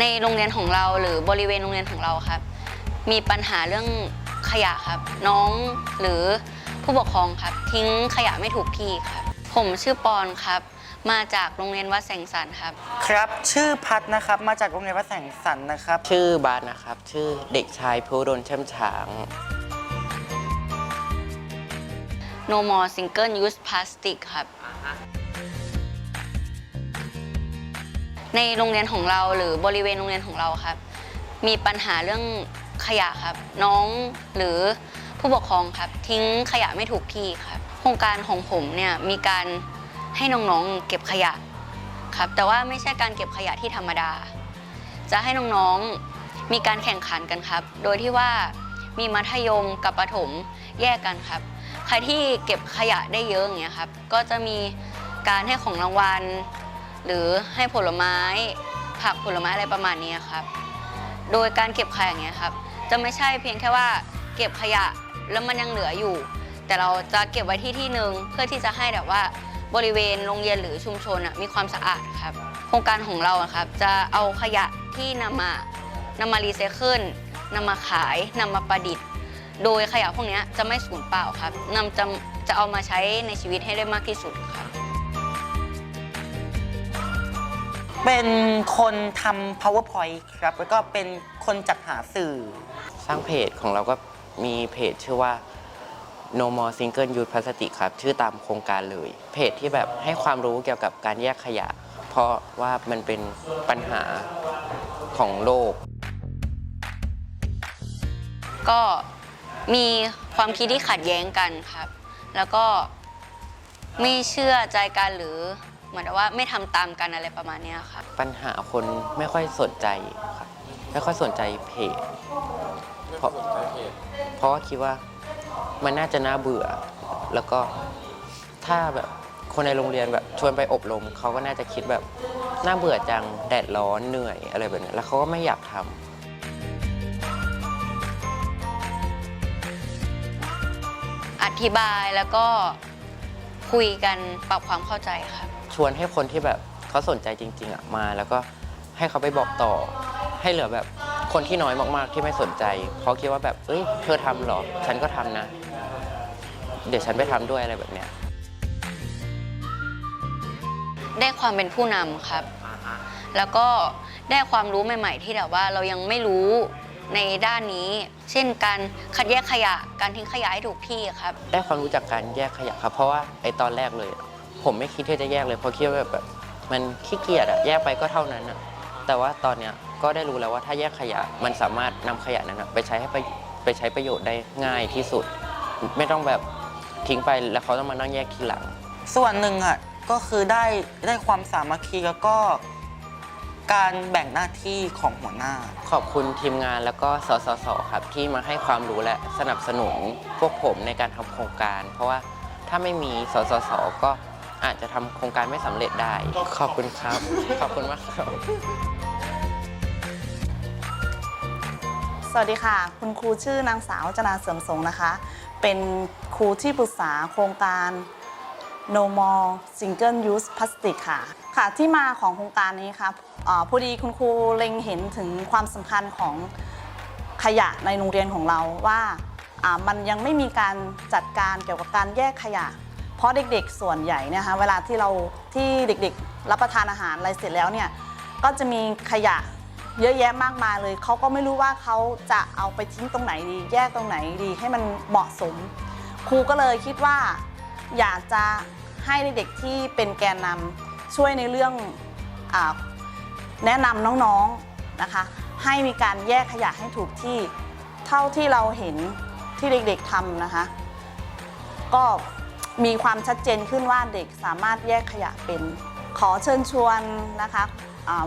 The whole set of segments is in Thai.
ในโรงเรียนของเราหรือบริเวณโรงเรียนของเราครับ มีปัญหาเรื่องขยะครับ น้องหรือผู้ปกครองครับ ทิ้งขยะไม่ถูกที่ครับ ผมชื่อปอนครับ มาจากโรงเรียนวัดแสงสันครับ ครับชื่อพัดนะครับมาจากโรงเรียนวัดแสงสันนะครับ ชื่อบาสนะครับ ชื่อเด็กชายภูดลเช่มฉาง No more single use plastic ครับ ในโรงเรียนของเราหรือบริเวณโรงเรียนของเราครับ มีปัญหาเรื่องขยะครับ น้องหรือผู้ปกครองครับ ทิ้งขยะไม่ถูกที่ครับ โครงการของผมเนี่ยมีการให้น้องๆเก็บขยะครับแต่ว่าไม่ใช่การเก็บขยะที่ธรรมดา จะให้น้องๆมีการแข่งขันกันครับ โดยที่ว่ามีมัธยมกับประถมแยกกันครับ ใครที่เก็บขยะได้เยอะอย่างเงี้ยครับ ก็จะมีการให้ของรางวัล หรือให้ผลไม้ผักผลไม้อะไรประมาณนี้ครับ โดยการเก็บขยะอย่างเงี้ยครับ จะไม่ใช่เพียงแค่ว่าเก็บขยะแล้วมันยังเหลืออยู่ แต่เราจะเก็บไว้ที่ที่หนึ่งเพื่อที่จะให้แบบว่าบริเวณโรงเรียนหรือชุมชนอะมีความสะอาดครับ โครงการของเราครับจะเอาขยะที่นำมานำมารีไซเคิลนำมาขายนำมาประดิษฐ์ โดยขยะพวกนี้จะไม่สูญเปล่าครับนำจะจะเอามาใช้ในชีวิตให้ได้มากที่สุดครับ เป็นคนทำ powerpoint ครับ แล้วก็เป็นคนจัดหาสื่อ สร้างเพจของเราก็มีเพจชื่อว่า No More Single Use Plastic ครับ ชื่อตามโครงการเลย เพจที่แบบให้ความรู้เกี่ยวกับการแยกขยะ เพราะว่ามันเป็นปัญหาของโลก ก็มีความคิดที่ขัดแย้งกันครับ แล้วก็ไม่เชื่อใจกันหรือ เหมือนกับว่าไม่ทำตามกันอะไรประมาณเนี้ยครับปัญหาคนไม่ค่อยสนใจครับไม่ค่อยสนใจเพจเพราะเพราะว่าคิดว่ามันน่าจะน่าเบื่อ แล้วก็ถ้าแบบคนในโรงเรียนแบบชวนไปอบรมเขาก็น่าจะคิดแบบน่าเบื่อจังแดดร้อนเหนื่อยอะไรแบบนี้แล้วเขาก็ไม่อยากทำอธิบายแล้วก็คุยกันปรับความเข้าใจครับ ชวนให้คนที่แบบเขาสนใจจริง ๆอะมา แล้วก็ให้เขาไปบอกต่อ ให้เหลือแบบคนที่น้อยมากๆที่ไม่สนใจเพราะคิดว่าแบบเอ้ยเธอทำเหรอ ฉันก็ทำนะ เดี๋ยวฉันไปทำด้วยอะไรแบบเนี้ยได้ความเป็นผู้นำครับ แล้วก็ได้ความรู้ใหม่ ๆ ที่แบบว่าเรายังไม่รู้ในด้านนี้ เช่นการคัดแยกขยะ การทิ้งขยะให้ถูกที่ครับ ได้ความรู้จากการแยกขยะครับ เพราะว่าไอ้ตอนแรกเลย ผมไม่คิดที่จะแยกเลยเพราะคิดว่าแบบมันขี้เกียจอะแยกไปก็เท่านั้นอะแต่ว่าตอนเนี้ยก็ได้รู้แล้วว่าถ้าแยกขยะมันสามารถนำขยะนั้นอะไปใช้ให้ไปไปใช้ประโยชน์ได้ง่ายที่สุด ไม่ต้องแบบทิ้งไปแล้วเขาต้องมานั่งแยกทีหลัง ส่วนหนึ่งอะก็คือได้ได้ความสามัคคีแล้วก็การแบ่งหน้าที่ของหัวหน้า ขอบคุณทีมงานแล้วก็สสสครับที่มาให้ความรู้และสนับสนุนพวกผมในการทำโครงการ เพราะว่าถ้าไม่มีสสสก็ อาจจะทำโครงการไม่สำเร็จได้ ขอบคุณครับ ขอบคุณมากครับ สวัสดีค่ะ คุณครูชื่อนางสาวจนาเสริมสงนะคะ เป็นครูที่ปรึกษาโครงการ No More Single Use Plastic ค่ะ ค่ะ ที่มาของโครงการนี้ครับอ่าพอดีคุณครูเล็งเห็นถึงความสำคัญของขยะในโรงเรียนของเราว่าอ่ามันยังไม่มีการจัดการเกี่ยวกับการแยกขยะ เพราะเด็กๆส่วนใหญ่เนยนะคะเวลาที่เราที่เด็กๆ รับประทานอาหารอะไรเสร็จแล้วเนี่ยก็จะมีขยะเยอะแยะมากมายเลย เขาก็ไม่รู้ว่าเขาจะเอาไปทิ้งตรงไหนดี แยกตรงไหนดีให้มันเหมาะสม ครูก็เลยคิดว่า อยากจะให้เด็กๆที่เป็นแกนนำช่วยในเรื่องอแนะนำน้องๆนะคะ ให้มีการแยกขยะให้ถูกที่เท่าที่เราเห็นที่เด็กๆทำนะคะ ก็ มีความชัดเจนขึ้นว่าเด็กสามารถแยกขยะเป็น ขอเชิญชวนนะคะ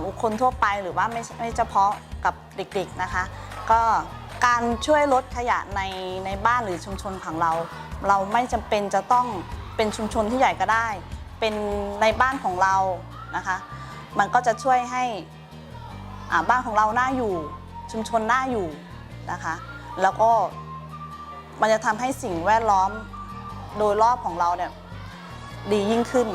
อุคคลทั่วไปหรือว่าไม่ไม่เฉพาะกับเด็กๆนะคะ ก็การช่วยลดขยะในในบ้านหรือชุมชนของเรา เราไม่จำเป็นจะต้องเป็นชุมชนที่ใหญ่ก็ได้ เป็นในบ้านของเรานะคะ มันก็จะช่วยให้อาบ้านของเราน่าอยู่ชุมชนน่าอยู่นะคะ แล้วก็มันจะทำให้สิ่งแวดล้อม โดยรอบของเราเนี่ยดียิ่งขึ้น